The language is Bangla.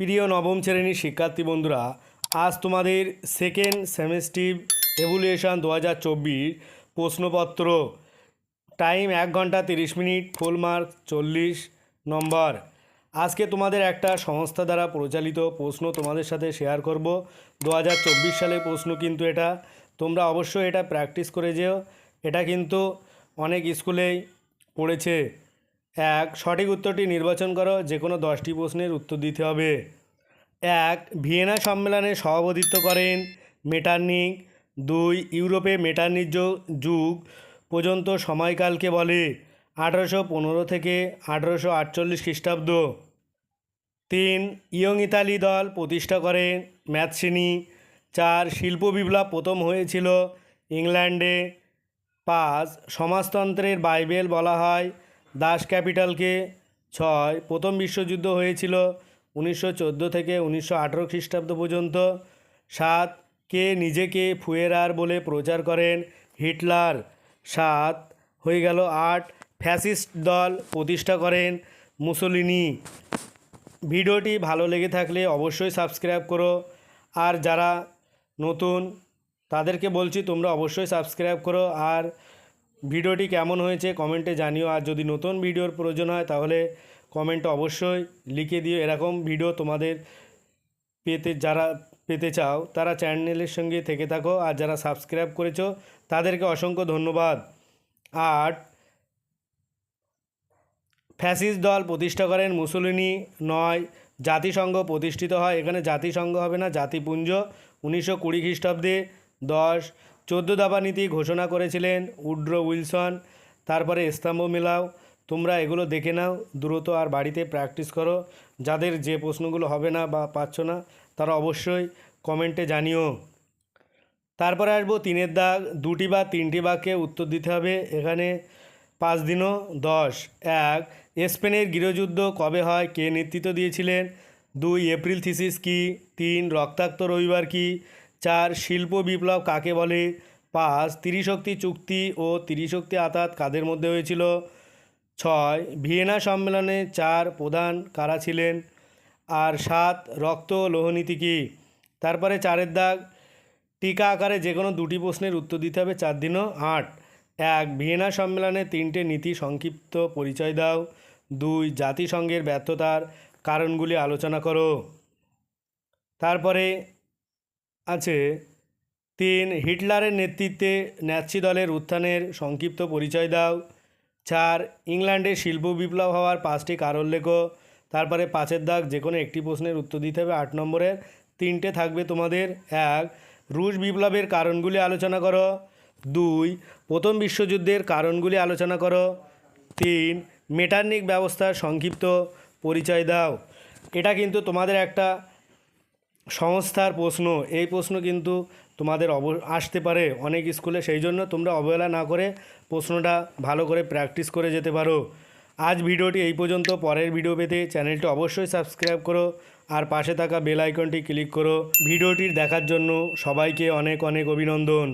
প্রিয় নবম শ্রেণির শিক্ষার্থী বন্ধুরা, আজ তোমাদের সেকেন্ড সেমিস্টিভ এভুলিউশন দু হাজার চব্বিশ প্রশ্নপত্র। টাইম এক ঘণ্টা তিরিশ মিনিট ফুল মার্ক চল্লিশ নম্বর। আজকে তোমাদের একটা সংস্থা দ্বারা পরিচালিত প্রশ্ন তোমাদের সাথে শেয়ার করব। দু হাজার চব্বিশ সালের প্রশ্ন কিন্তু এটা। তোমরা অবশ্যই এটা প্র্যাকটিস করে যেও। এটা কিন্তু অনেক স্কুলেই পড়েছে। এক, সঠিক উত্তরটি নির্বাচন করো যে কোনো দশটি প্রশ্নের উত্তর দিতে হবে। এক, ভিয়েনা সম্মেলনে সভাপতিত্ব করেন মেটার্নিক দুই, ইউরোপে মেটার্নির যুগ পর্যন্ত সময়কালকে বলে, আঠারোশো পনেরো থেকে আঠারোশো আটচল্লিশ খ্রিস্টাব্দ। তিন, ইয়ং ইতালি দল প্রতিষ্ঠা করেন ম্যাথসিনি। চার, শিল্প বিপ্লব প্রথম হয়েছিল ইংল্যান্ডে। পাঁচ, সমাজতন্ত্রের বাইবেল বলা হয় দাস ক্যাপিটালকে ছয়। প্রথম বিশ্বযুদ্ধ হয়েছিল উনিশশো চোদ্দ থেকে উনিশশো আঠেরো খ্রিস্টাব্দ পর্যন্ত। সাত, কে নিজেকে ফুয়েরার বলে প্রচার করেন হিটলার। সাত, হয়ে গেল আট, ফ্যাসিস্ট দল প্রতিষ্ঠা করেন মুসোলিনি। ভিডিওটি ভালো লেগে থাকলে অবশ্যই সাবস্ক্রাইব করো। আর যারা নতুন, তাদেরকে বলছি তোমরা অবশ্যই সাবস্ক্রাইব করো। আর ভিডিওটি কেমন হয়েছে কমেন্টে জানিও। আর যদি নতুন ভিডিওর প্রয়োজন হয় তাহলে কমেন্টে অবশ্যই লিখে দিও। এরকম ভিডিও তোমাদের পেতে, যারা পেতে চাও তারা চ্যানেলের সঙ্গে থেকে থাকো। আর যারা সাবস্ক্রাইব করেছ তাদেরকে অসংখ্য ধন্যবাদ। আর ফ্যাসিস দল প্রতিষ্ঠা করেন মুসোলিনি নয়। জাতিসংঘ প্রতিষ্ঠিত হয়। এখানে জাতিসংঘ হবে না, জাতিপুঞ্জ। উনিশশো কুড়ি খ্রিস্টাব্দে দশ চোদ্দ দাবা নীতি ঘোষণা করেছিলেন উড্রো উইলসন। তারপরে স্তম্ভ মেলাও। তোমরা এগুলো দেখে নাও, দ্রুত আর বাড়িতে প্র্যাকটিস করো। যাদের যে প্রশ্নগুলো হবে না বা পাচ্ছ না, তারা অবশ্যই কমেন্টে জানিও। তারপরে আসব তিনের দাগ। দুটি বা তিনটি বাক্যে উত্তর দিতে হবে। এখানে পাঁচ দিনও দশ। এক, স্পেনের গৃহযুদ্ধ কবে হয়? কে নেতৃত্ব দিয়েছিলেন? দুই, এপ্রিল থিসিস কি? তিন, রক্তাক্ত রবিবার কি? চার শিল্প বিপ্লব কাকে বলে? পাঁচ, ত্রিশক্তি চুক্তি ও ত্রিশক্তি আতাত কাদের মধ্যে হয়েছিল? ছয়, ভিয়েনা সম্মেলনে চার প্রধান কারা ছিলেন? আর সাত, রক্ত লোহনীতি কি? তারপরে চারের দাগ, টিকা আকারে যে কোনো দুটি প্রশ্নের উত্তর দিতে হবে চার দিনও আট। এক, ভিয়েনা সম্মেলনে তিনটে নীতি সংক্ষিপ্ত পরিচয় দাও। দুই, জাতিসংঘের ব্যর্থতার কারণগুলি আলোচনা করো। তারপরে আছে। তিন, হিটলারের নেতৃত্বে ন্যাৎসি দলের উত্থানের সংক্ষিপ্ত পরিচয় দাও। চার ইংল্যান্ডে শিল্প বিপ্লব হওয়ার পাঁচটি কারণ লেখো। তারপরে পাঁচের দাগ যে কোনো একটি প্রশ্নের উত্তর দিতে হবে আট নম্বরের। তিনটে থাকবে তোমাদের, এক, রুশ বিপ্লবের কারণগুলি আলোচনা করো। দুই, প্রথম বিশ্বযুদ্ধের কারণগুলি আলোচনা করো। তিন, মেটার্নিক ব্যবস্থার সংক্ষিপ্ত পরিচয় দাও। এটা কিন্তু তোমাদের একটা সংস্থার প্রশ্ন, এই প্রশ্ন কিন্তু তোমাদের অব, আসতে পারে অনেক স্কুলে, সেই জন্য তোমরা অবহেলা না করে প্রশ্নটা ভালো করে প্র্যাকটিস করে যেতে পারো। আজ ভিডিওটি এই পর্যন্ত, পরের ভিডিও পেতে চ্যানেলটি অবশ্যই সাবস্ক্রাইব করো আর পাশে থাকা বেল আইকনটি ক্লিক করো। ভিডিওটির দেখার জন্য সবাইকে অনেক অনেক অভিনন্দন।